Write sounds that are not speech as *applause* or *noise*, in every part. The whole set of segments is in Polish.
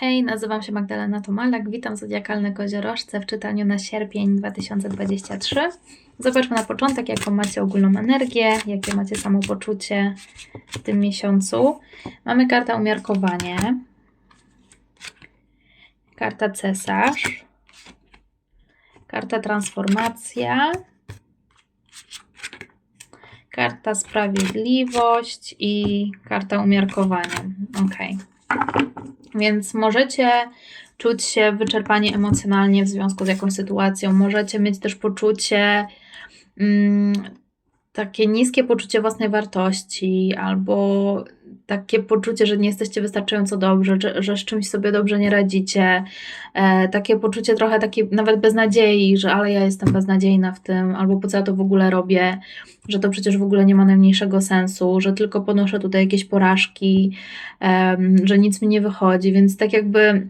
Hej, nazywam się Magdalena Tomalak, witam Zodiakalne Koziorożce w czytaniu na sierpień 2023. Zobaczmy na początek, jaką macie ogólną energię, jakie macie samopoczucie w tym miesiącu. Mamy kartę umiarkowanie, karta cesarz, karta transformacja, karta sprawiedliwość i karta umiarkowania. Ok. Więc możecie czuć się wyczerpani emocjonalnie w związku z jakąś sytuacją. Możecie mieć też poczucie, mm, takie niskie poczucie własnej wartości, albo takie poczucie, że nie jesteście wystarczająco dobrze, że, że z czymś sobie dobrze nie radzicie. E, takie poczucie trochę takiej nawet beznadziei, że ale ja jestem beznadziejna w tym, albo po co ja to w ogóle robię, że to przecież w ogóle nie ma najmniejszego sensu, że tylko ponoszę tutaj jakieś porażki, e, że nic mi nie wychodzi, więc tak jakby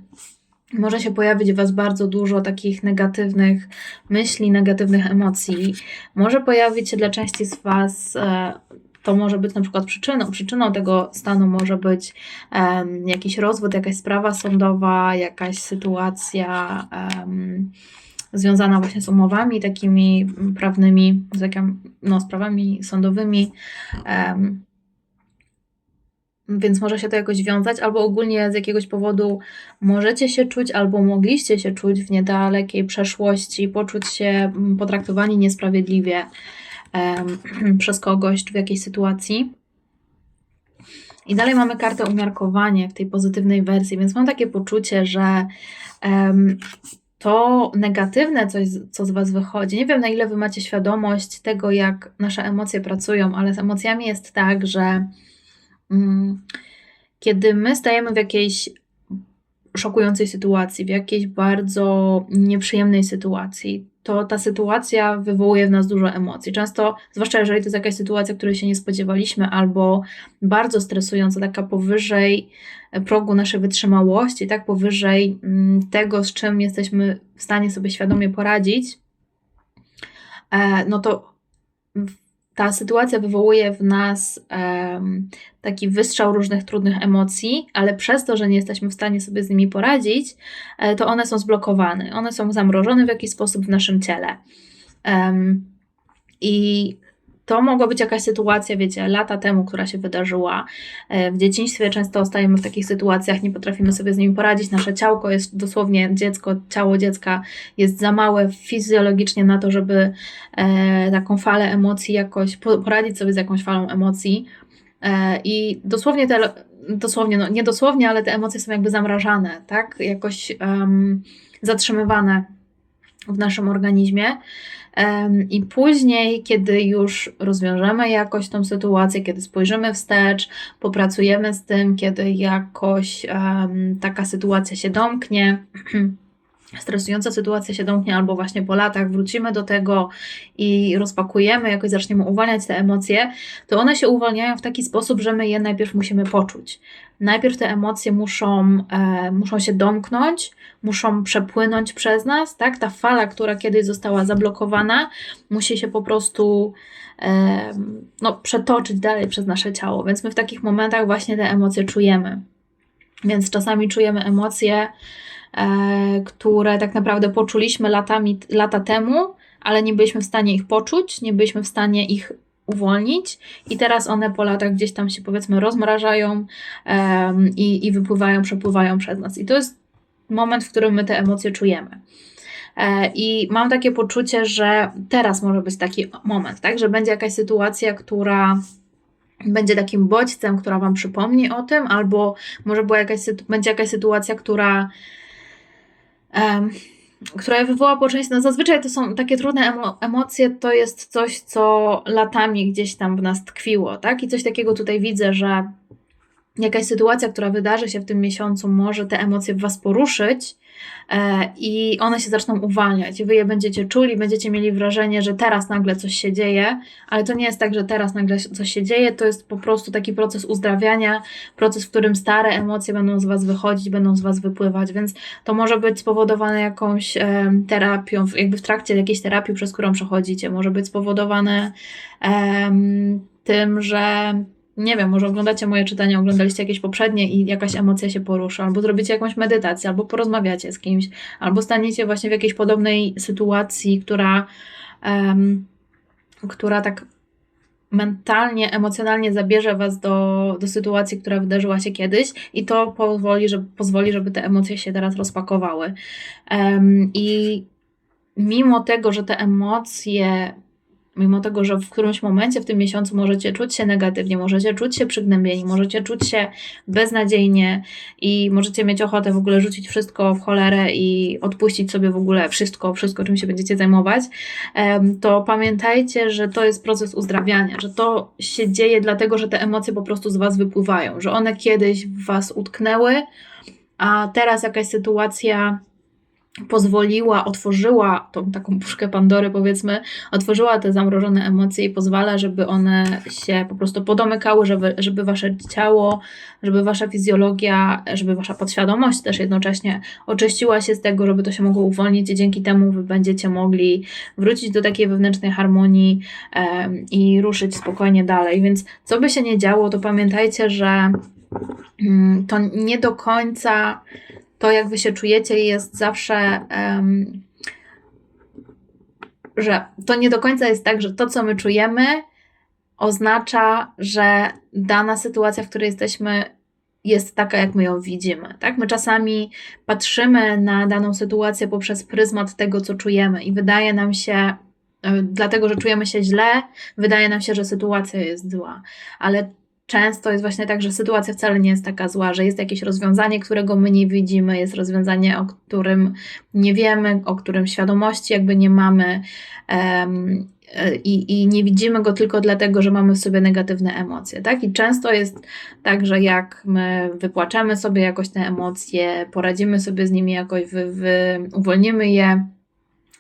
może się pojawić w Was bardzo dużo takich negatywnych myśli, negatywnych emocji. Może pojawić się dla części z Was, e, to może być na przykład przyczyną. Przyczyną tego stanu może być um, jakiś rozwód, jakaś sprawa sądowa, jakaś sytuacja. Um, związana właśnie z umowami takimi prawnymi, z jakim, no, sprawami sądowymi. Um, więc może się to jakoś wiązać, albo ogólnie z jakiegoś powodu możecie się czuć, albo mogliście się czuć w niedalekiej przeszłości, poczuć się mm, potraktowani niesprawiedliwie um, *clears throat* przez kogoś w jakiejś sytuacji. I dalej mamy kartę umiarkowanie w tej pozytywnej wersji, więc mam takie poczucie, że um, to negatywne coś, co z Was wychodzi, nie wiem na ile Wy macie świadomość tego, jak nasze emocje pracują, ale z emocjami jest tak, że kiedy my stajemy w jakiejś szokującej sytuacji, w jakiejś bardzo nieprzyjemnej sytuacji, to ta sytuacja wywołuje w nas dużo emocji. Często, zwłaszcza jeżeli to jest jakaś sytuacja, której się nie spodziewaliśmy, albo bardzo stresująca, taka powyżej progu naszej wytrzymałości, tak powyżej mm, tego, z czym jesteśmy w stanie sobie świadomie poradzić, e, no to ta sytuacja wywołuje w nas um, taki wystrzał różnych trudnych emocji, ale przez to, że nie jesteśmy w stanie sobie z nimi poradzić, e, to one są zblokowane, one są zamrożone w jakiś sposób w naszym ciele. Um, I to mogła być jakaś sytuacja, wiecie, lata temu, która się wydarzyła. E, w dzieciństwie często stajemy w takich sytuacjach, nie potrafimy sobie z nimi poradzić. Nasze ciałko jest dosłownie, dziecko, ciało dziecka jest za małe fizjologicznie na to, żeby e, taką falę emocji jakoś, poradzić sobie z jakąś falą emocji. E, I dosłownie te, dosłownie, no nie dosłownie, ale te emocje są jakby zamrażane, tak? Jakoś um, zatrzymywane w naszym organizmie. I później, kiedy już rozwiążemy jakoś tą sytuację, kiedy spojrzymy wstecz, popracujemy z tym, kiedy jakoś taka sytuacja się domknie, *clears throat* stresująca sytuacja się domknie, albo właśnie po latach wrócimy do tego i rozpakujemy, jakoś zaczniemy uwalniać te emocje, to one się uwalniają w taki sposób, że my je najpierw musimy poczuć. Najpierw te emocje muszą, e, muszą się domknąć, muszą przepłynąć przez nas, tak? Ta fala, która kiedyś została zablokowana, musi się po prostu e, no, przetoczyć dalej przez nasze ciało, więc my w takich momentach właśnie te emocje czujemy. Więc czasami czujemy emocje, które tak naprawdę poczuliśmy latami, lata temu, ale nie byliśmy w stanie ich poczuć, nie byliśmy w stanie ich uwolnić i teraz one po latach gdzieś tam się powiedzmy rozmrażają um, i, i wypływają, przepływają przez nas. I to jest moment, w którym my te emocje czujemy. E, I mam takie poczucie, że teraz może być taki moment, tak, że będzie jakaś sytuacja, która będzie takim bodźcem, która Wam przypomni o tym, albo może była jakaś, będzie jakaś sytuacja, która um, która wywoła poczucie, no zazwyczaj to są takie trudne emo emocje, to jest coś, co latami gdzieś tam w nas tkwiło, tak? I coś takiego tutaj widzę, że jakaś sytuacja, która wydarzy się w tym miesiącu, może te emocje w Was poruszyć, i one się zaczną uwalniać. Wy je będziecie czuli, będziecie mieli wrażenie, że teraz nagle coś się dzieje, ale to nie jest tak, że teraz nagle coś się dzieje, to jest po prostu taki proces uzdrawiania, proces, w którym stare emocje będą z Was wychodzić, będą z Was wypływać, więc to może być spowodowane jakąś e, terapią, jakby w trakcie jakiejś terapii, przez którą przechodzicie, może być spowodowane e, tym, że nie wiem, może oglądacie moje czytania, oglądaliście jakieś poprzednie i jakaś emocja się porusza, albo zrobicie jakąś medytację, albo porozmawiacie z kimś, albo staniecie właśnie w jakiejś podobnej sytuacji, która, um, która tak mentalnie, emocjonalnie zabierze Was do, do sytuacji, która wydarzyła się kiedyś i to pozwoli, żeby, pozwoli, żeby te emocje się teraz rozpakowały. Um, I mimo tego, że te emocje mimo tego, że w którymś momencie w tym miesiącu możecie czuć się negatywnie, możecie czuć się przygnębieni, możecie czuć się beznadziejnie i możecie mieć ochotę w ogóle rzucić wszystko w cholerę i odpuścić sobie w ogóle wszystko, wszystko czym się będziecie zajmować, to pamiętajcie, że to jest proces uzdrawiania, że to się dzieje dlatego, że te emocje po prostu z Was wypływają, że one kiedyś w Was utknęły, a teraz jakaś sytuacja pozwoliła, otworzyła tą taką puszkę Pandory, powiedzmy, otworzyła te zamrożone emocje i pozwala, żeby one się po prostu podomykały, żeby, żeby wasze ciało, żeby wasza fizjologia, żeby wasza podświadomość też jednocześnie oczyściła się z tego, żeby to się mogło uwolnić i dzięki temu wy będziecie mogli wrócić do takiej wewnętrznej harmonii um, i ruszyć spokojnie dalej. Więc co by się nie działo, to pamiętajcie, że um, to nie do końca to, jak wy się czujecie, jest zawsze. Um, że to nie do końca jest tak, że to, co my czujemy, oznacza, że dana sytuacja, w której jesteśmy, jest taka, jak my ją widzimy. Tak? My czasami patrzymy na daną sytuację poprzez pryzmat tego, co czujemy, i wydaje nam się, dlatego że czujemy się źle, wydaje nam się, że sytuacja jest zła. Ale często jest właśnie tak, że sytuacja wcale nie jest taka zła, że jest jakieś rozwiązanie, którego my nie widzimy, jest rozwiązanie, o którym nie wiemy, o którym świadomości jakby nie mamy. Um, i, i nie widzimy go tylko dlatego, że mamy w sobie negatywne emocje, tak? I często jest tak, że jak my wypłaczemy sobie jakoś te emocje, poradzimy sobie z nimi jakoś, wy, wy, uwolnimy je,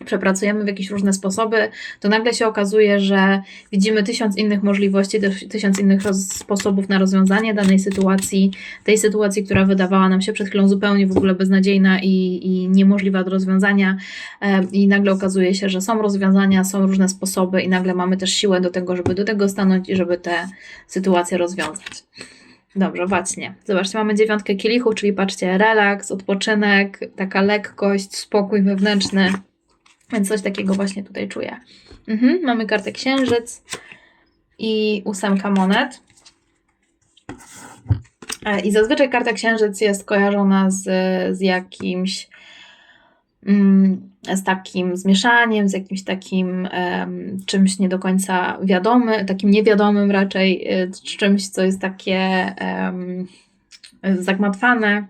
przepracujemy w jakieś różne sposoby, to nagle się okazuje, że widzimy tysiąc innych możliwości, tysiąc innych sposobów na rozwiązanie danej sytuacji, tej sytuacji, która wydawała nam się przed chwilą zupełnie w ogóle beznadziejna i, i niemożliwa do rozwiązania. I nagle okazuje się, że są rozwiązania, są różne sposoby, i nagle mamy też siłę do tego, żeby do tego stanąć i żeby te sytuacje rozwiązać. Dobrze, właśnie. Zobaczcie, mamy dziewiątkę kielichów, czyli patrzcie, relaks, odpoczynek, taka lekkość, spokój wewnętrzny. Więc coś takiego właśnie tutaj czuję. Mhm, mamy kartę księżyc i ósemka monet. E, I zazwyczaj karta księżyc jest kojarzona z, z jakimś mm, z takim zmieszaniem, z jakimś takim czymś nie do końca wiadomym, takim niewiadomym raczej, e, czymś, co jest takie zagmatwane.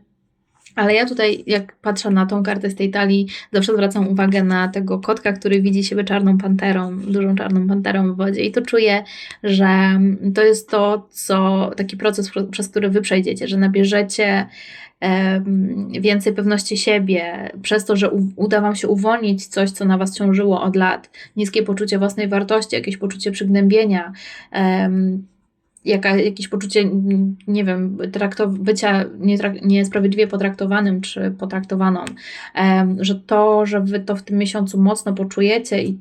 Ale ja tutaj, jak patrzę na tą kartę z tej talii, zawsze zwracam uwagę na tego kotka, który widzi siebie czarną panterą, dużą czarną panterą w wodzie. I to czuję, że to jest to, co taki proces, przez który wy przejdziecie, że nabierzecie więcej pewności siebie, przez to, że uda Wam się uwolnić coś, co na Was ciążyło od lat, niskie poczucie własnej wartości, jakieś poczucie przygnębienia, jaka, jakieś poczucie, nie wiem, traktow- bycia nietrak- niesprawiedliwie potraktowanym czy potraktowaną, że to, że wy to w tym miesiącu mocno poczujecie i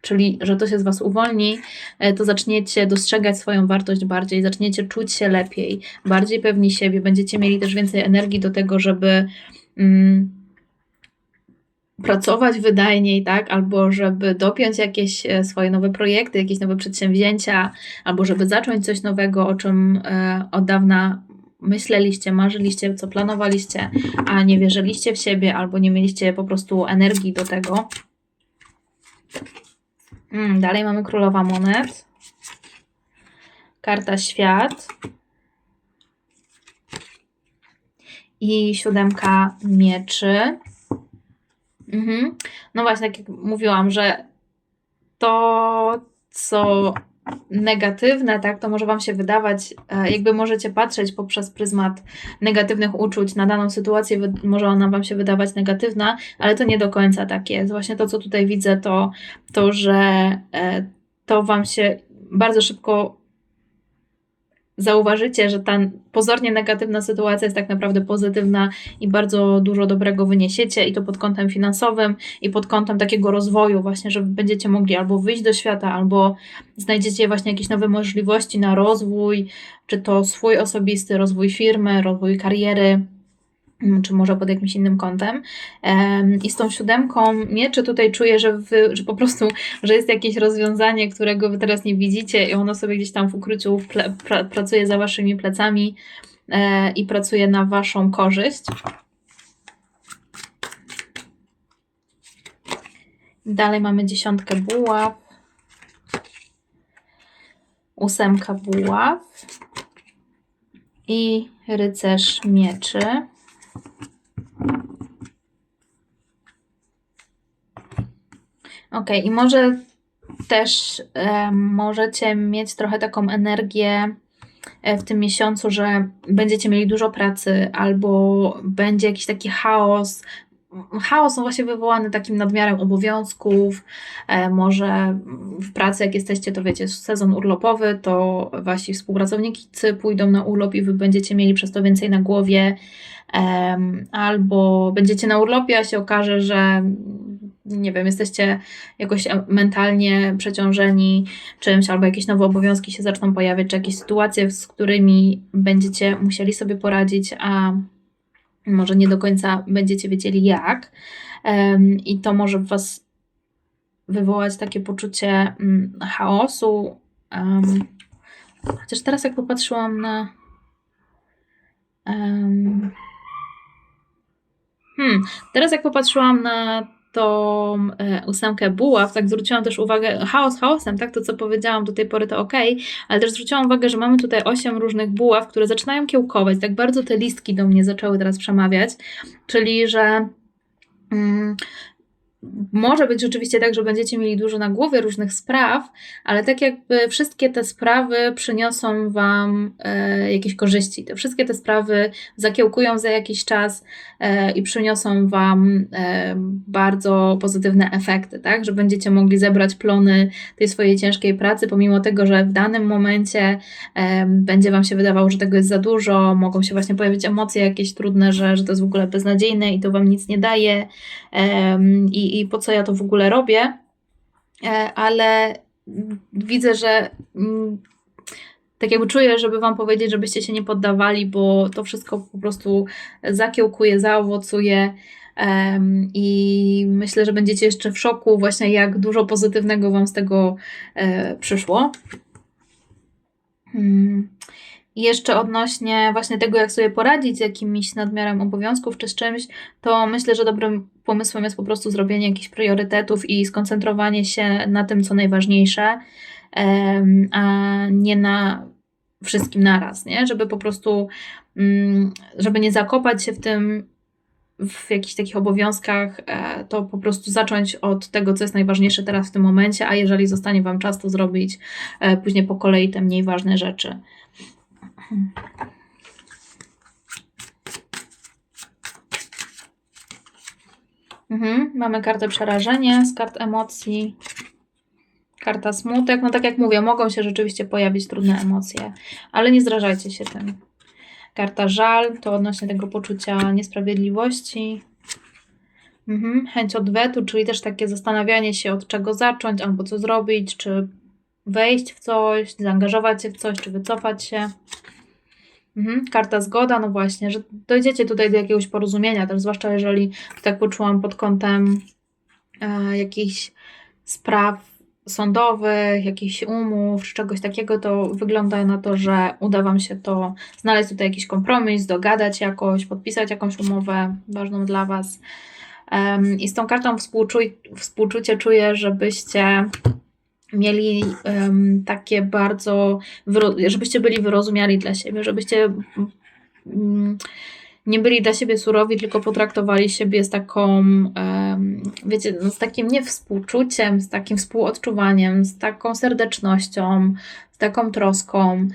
czyli że to się z Was uwolni, e, to zaczniecie dostrzegać swoją wartość bardziej, zaczniecie czuć się lepiej, bardziej pewni siebie, będziecie mieli też więcej energii do tego, żeby mm, pracować wydajniej, tak? Albo żeby dopiąć jakieś e, swoje nowe projekty, jakieś nowe przedsięwzięcia, albo żeby zacząć coś nowego, o czym e, od dawna myśleliście, marzyliście, co planowaliście, a nie wierzyliście w siebie, albo nie mieliście po prostu energii do tego. Mm, dalej mamy królowa monet. Karta świat. I siódemka mieczy. Mhm. No właśnie, tak jak mówiłam, że to, co negatywne, tak, to może Wam się wydawać, e, jakby możecie patrzeć poprzez pryzmat negatywnych uczuć na daną sytuację, może ona Wam się wydawać negatywna, ale to nie do końca tak jest. Właśnie to, co tutaj widzę, to, to że e, to Wam się bardzo szybko zauważycie, że ta pozornie negatywna sytuacja jest tak naprawdę pozytywna i bardzo dużo dobrego wyniesiecie i to pod kątem finansowym i pod kątem takiego rozwoju właśnie, że będziecie mogli albo wyjść do świata, albo znajdziecie właśnie jakieś nowe możliwości na rozwój, czy to swój osobisty, rozwój firmy, rozwój kariery, *clears throat* czy może pod jakimś innym kątem. I z tą siódemką mieczy tutaj czuję, że, wy, że po prostu, że jest jakieś rozwiązanie, którego wy teraz nie widzicie i ono sobie gdzieś tam w ukryciu ple, pra, pracuje za waszymi plecami e, i pracuje na waszą korzyść. Dalej mamy dziesiątkę buław, ósemka buław i rycerz mieczy. Ok, i może też e, możecie mieć trochę taką energię e, w tym miesiącu, że będziecie mieli dużo pracy albo będzie jakiś taki chaos. Chaos no właśnie wywołany takim nadmiarem obowiązków. E, może w pracy, jak jesteście, to wiecie, sezon urlopowy, to wasi współpracownicy pójdą na urlop i wy będziecie mieli przez to więcej na głowie albo będziecie na urlopie, a się okaże, że nie wiem, jesteście jakoś mentalnie przeciążeni czymś, albo jakieś nowe obowiązki się zaczną pojawiać, czy jakieś sytuacje, z którymi będziecie musieli sobie poradzić, a może nie do końca będziecie wiedzieli jak. I to może w Was wywołać takie poczucie mm, chaosu. Chociaż teraz, jak popatrzyłam na. Hmm, teraz jak popatrzyłam na tą e, ósemkę buław, tak zwróciłam też uwagę, chaos chaosem, tak, to co powiedziałam do tej pory to ok, ale też zwróciłam uwagę, że mamy tutaj osiem różnych buław, które zaczynają kiełkować, tak bardzo te listki do mnie zaczęły teraz przemawiać, czyli, że mm, może być rzeczywiście tak, że będziecie mieli dużo na głowie różnych spraw, ale tak jakby wszystkie te sprawy przyniosą Wam e, jakieś korzyści. Te wszystkie te sprawy zakiełkują za jakiś czas e, i przyniosą Wam e, bardzo pozytywne efekty, tak? Że będziecie mogli zebrać plony tej swojej ciężkiej pracy, pomimo tego, że w danym momencie e, będzie Wam się wydawało, że tego jest za dużo, mogą się właśnie pojawić emocje jakieś trudne, że, że to jest w ogóle beznadziejne i to Wam nic nie daje. I i, po co ja to w ogóle robię, e, ale widzę, że mm, tak jakby czuję, żeby Wam powiedzieć, żebyście się nie poddawali, bo to wszystko po prostu zakiełkuje, zaowocuje. I myślę, że będziecie jeszcze w szoku, właśnie jak dużo pozytywnego Wam z tego e, przyszło. Hmm. I jeszcze odnośnie właśnie tego, jak sobie poradzić z jakimś nadmiarem obowiązków czy z czymś, to myślę, że dobrym pomysłem jest po prostu zrobienie jakichś priorytetów i skoncentrowanie się na tym, co najważniejsze, a nie na wszystkim naraz, nie? Żeby po prostu, mm, żeby nie zakopać się w tym, w jakichś takich obowiązkach, e, to po prostu zacząć od tego, co jest najważniejsze teraz w tym momencie, a jeżeli zostanie Wam czas, to zrobić e, później po kolei te mniej ważne rzeczy. Mhm, mamy kartę przerażenie z kart emocji. Karta smutek. No tak jak mówię, mogą się rzeczywiście pojawić trudne emocje, ale nie zrażajcie się tym. Karta żal to odnośnie tego poczucia niesprawiedliwości. Mhm, chęć odwetu, czyli też takie zastanawianie się od czego zacząć albo co zrobić, czy wejść w coś, zaangażować się w coś, czy wycofać się. Mhm, karta zgoda, no właśnie, że dojdziecie tutaj do jakiegoś porozumienia, też zwłaszcza jeżeli tak poczułam pod kątem e, jakichś spraw sądowych, jakichś umów, czy czegoś takiego, to wygląda na to, że uda Wam się to znaleźć tutaj jakiś kompromis, dogadać jakoś, podpisać jakąś umowę ważną dla Was. I z tą kartą współczuj, współczucie czuję, żebyście mieli um, takie bardzo, żebyście byli wyrozumiali dla siebie, żebyście um, nie byli dla siebie surowi, tylko potraktowali siebie z taką, um, wiecie, no, z takim nie współczuciem, z takim współodczuwaniem, z taką serdecznością, taką troską.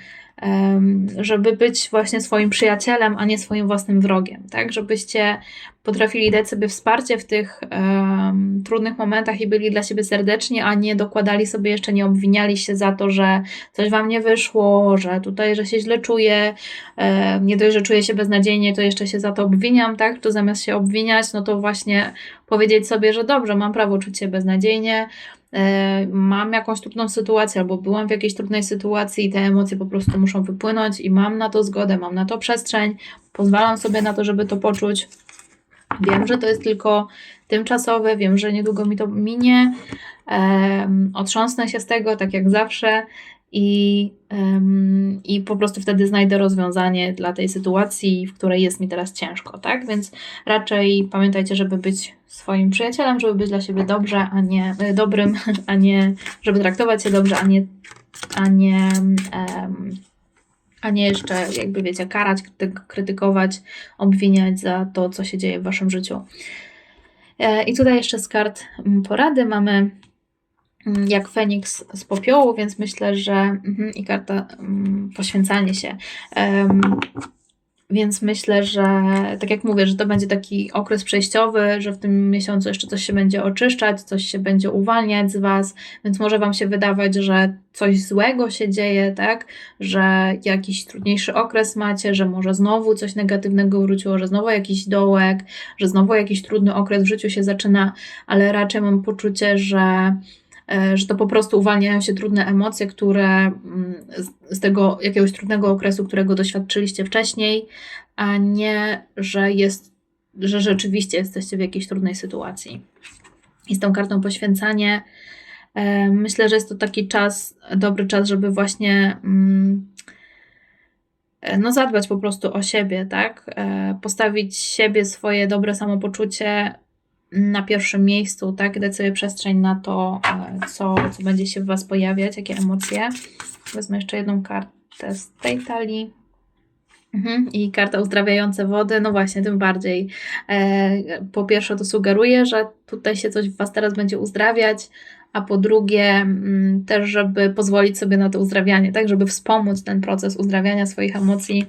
żeby być właśnie swoim przyjacielem, a nie swoim własnym wrogiem, tak? Żebyście potrafili dać sobie wsparcie w tych um, trudnych momentach i byli dla siebie serdeczni, a nie dokładali sobie jeszcze, nie obwiniali się za to, że coś wam nie wyszło, że tutaj, że się źle czuję, um, nie dość, że czuję się beznadziejnie, to jeszcze się za to obwiniam, tak? To zamiast się obwiniać, no to właśnie powiedzieć sobie, że dobrze, mam prawo czuć się beznadziejnie, E, mam jakąś trudną sytuację albo byłam w jakiejś trudnej sytuacji i te emocje po prostu muszą wypłynąć i mam na to zgodę, mam na to przestrzeń, pozwalam sobie na to, żeby to poczuć. Wiem, że to jest tylko tymczasowe, wiem, że niedługo mi to minie. Um, otrząsnę się z tego, tak jak zawsze, i, i po prostu wtedy znajdę rozwiązanie dla tej sytuacji, w której jest mi teraz ciężko, tak? Więc raczej pamiętajcie, żeby być swoim przyjacielem, żeby być dla siebie dobrze, a nie e, dobrym, *laughs* a nie, żeby traktować się dobrze, a nie, a nie, a nie jeszcze, jakby wiecie, karać, krytykować, obwiniać za to, co się dzieje w waszym życiu. E, I tutaj jeszcze z kart porady mamy Mm, jak Feniks z popiołu, więc myślę, że mhm, i karta um, poświęcanie się. Więc myślę, że tak jak mówię, że to będzie taki okres przejściowy, że w tym miesiącu jeszcze coś się będzie oczyszczać, coś się będzie uwalniać z Was, więc może Wam się wydawać, że coś złego się dzieje, tak? Że jakiś trudniejszy okres macie, że może znowu coś negatywnego wróciło, że znowu jakiś dołek, że znowu jakiś trudny okres w życiu się zaczyna, ale raczej mam poczucie, że że to po prostu uwalniają się trudne emocje, które mm, z tego jakiegoś trudnego okresu, którego doświadczyliście wcześniej, a nie, że jest, że rzeczywiście jesteście w jakiejś trudnej sytuacji. I z tą kartą poświęcanie e, myślę, że jest to taki czas, dobry czas, żeby właśnie mm, e, no zadbać po prostu o siebie, tak? Postawić siebie, swoje dobre samopoczucie na pierwszym miejscu, tak? Sobie przestrzeń na to, e, co, co będzie się w Was pojawiać, jakie emocje. Wezmę jeszcze jedną kartę z tej talii. Mhm. I karta uzdrawiające wody, no właśnie, tym bardziej. E, po pierwsze, to sugeruje, że tutaj się coś w Was teraz będzie uzdrawiać, a po drugie, mm, też, żeby pozwolić sobie na to uzdrawianie, tak, żeby wspomóc ten proces uzdrawiania swoich emocji,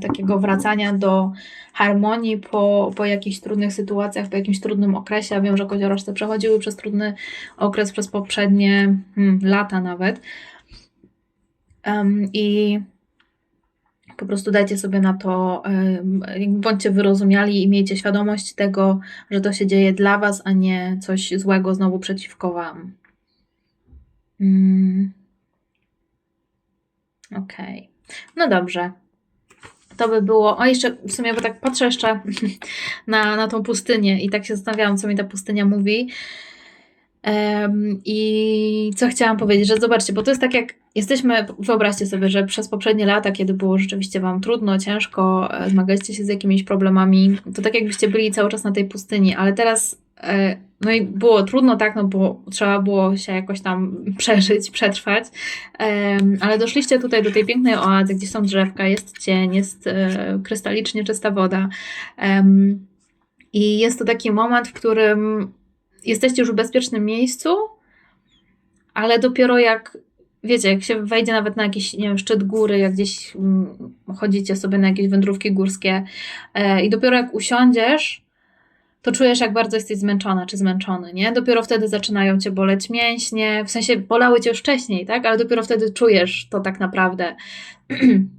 takiego wracania do harmonii po, po jakichś trudnych sytuacjach, po jakimś trudnym okresie. Ja wiem, że koziorożce przechodziły przez trudny okres, przez poprzednie hmm, lata nawet. Um, I po prostu dajcie sobie na to, bądźcie wyrozumiali i miejcie świadomość tego, że to się dzieje dla Was, a nie coś złego znowu przeciwko Wam. Mm. Okej. Okay. No dobrze to by było. O, jeszcze w sumie, bo tak patrzę jeszcze *laughs* na, na tą pustynię i tak się zastanawiałam, co mi ta pustynia mówi. Um, I co chciałam powiedzieć, że zobaczcie, bo to jest tak jak jesteśmy, wyobraźcie sobie, że przez poprzednie lata, kiedy było rzeczywiście Wam trudno, ciężko, e, zmagaliście się z jakimiś problemami, to tak jakbyście byli cały czas na tej pustyni, ale teraz no i było trudno, tak, no bo trzeba było się jakoś tam *laughs* przeżyć, przetrwać, ale doszliście tutaj do tej pięknej oazy, gdzie są drzewka, jest cień, jest e, krystalicznie czysta woda. I jest to taki moment, w którym jesteście już w bezpiecznym miejscu, ale dopiero jak wiecie, jak się wejdzie nawet na jakiś, nie wiem, szczyt góry, jak gdzieś mm, chodzicie sobie na jakieś wędrówki górskie e, i dopiero jak usiądziesz, to czujesz, jak bardzo jesteś zmęczona czy zmęczony, nie? Dopiero wtedy zaczynają cię boleć mięśnie, w sensie bolały cię już wcześniej, tak? Ale dopiero wtedy czujesz to tak naprawdę. *clears throat*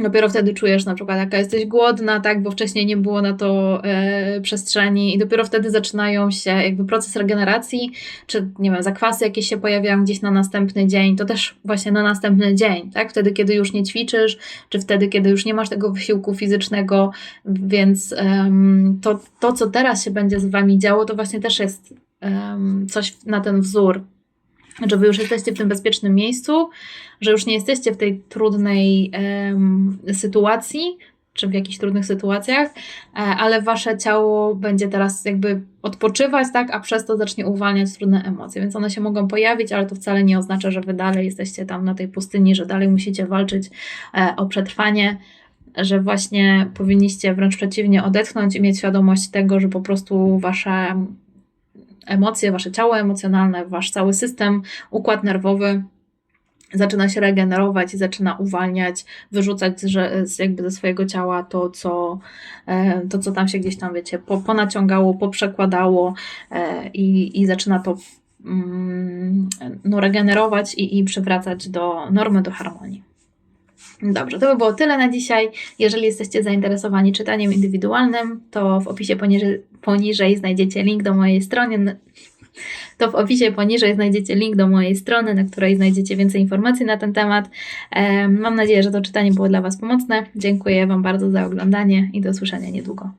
Dopiero wtedy czujesz na przykład, jaka jesteś głodna, tak, bo wcześniej nie było na to e, przestrzeni, i dopiero wtedy zaczynają się jakby proces regeneracji, czy nie wiem, zakwasy jakieś się pojawiają gdzieś na następny dzień, to też właśnie na następny dzień, tak, wtedy, kiedy już nie ćwiczysz, czy wtedy, kiedy już nie masz tego wysiłku fizycznego, więc um, to, to, co teraz się będzie z Wami działo, to właśnie też jest um, coś na ten wzór że wy już jesteście w tym bezpiecznym miejscu, że już nie jesteście w tej trudnej sytuacji, czy w jakichś trudnych sytuacjach, e, ale wasze ciało będzie teraz jakby odpoczywać, tak, a przez to zacznie uwalniać trudne emocje, więc one się mogą pojawić, ale to wcale nie oznacza, że wy dalej jesteście tam na tej pustyni, że dalej musicie walczyć e, o przetrwanie, że właśnie powinniście wręcz przeciwnie odetchnąć i mieć świadomość tego, że po prostu wasze emocje, wasze ciało emocjonalne, wasz cały system, układ nerwowy zaczyna się regenerować i zaczyna uwalniać, wyrzucać z jakby ze swojego ciała to, co, e, to, co tam się gdzieś tam, wiecie, po, ponaciągało, poprzekładało e, i, i zaczyna to mm, no, regenerować i, i przywracać do normy, do harmonii. Dobrze, to by było tyle na dzisiaj. Jeżeli jesteście zainteresowani czytaniem indywidualnym, to w opisie poniżej, poniżej znajdziecie link do mojej strony. To w opisie poniżej znajdziecie link do mojej strony, na której znajdziecie więcej informacji na ten temat. Em, Mam nadzieję, że to czytanie było dla Was pomocne. Dziękuję Wam bardzo za oglądanie i do usłyszenia niedługo.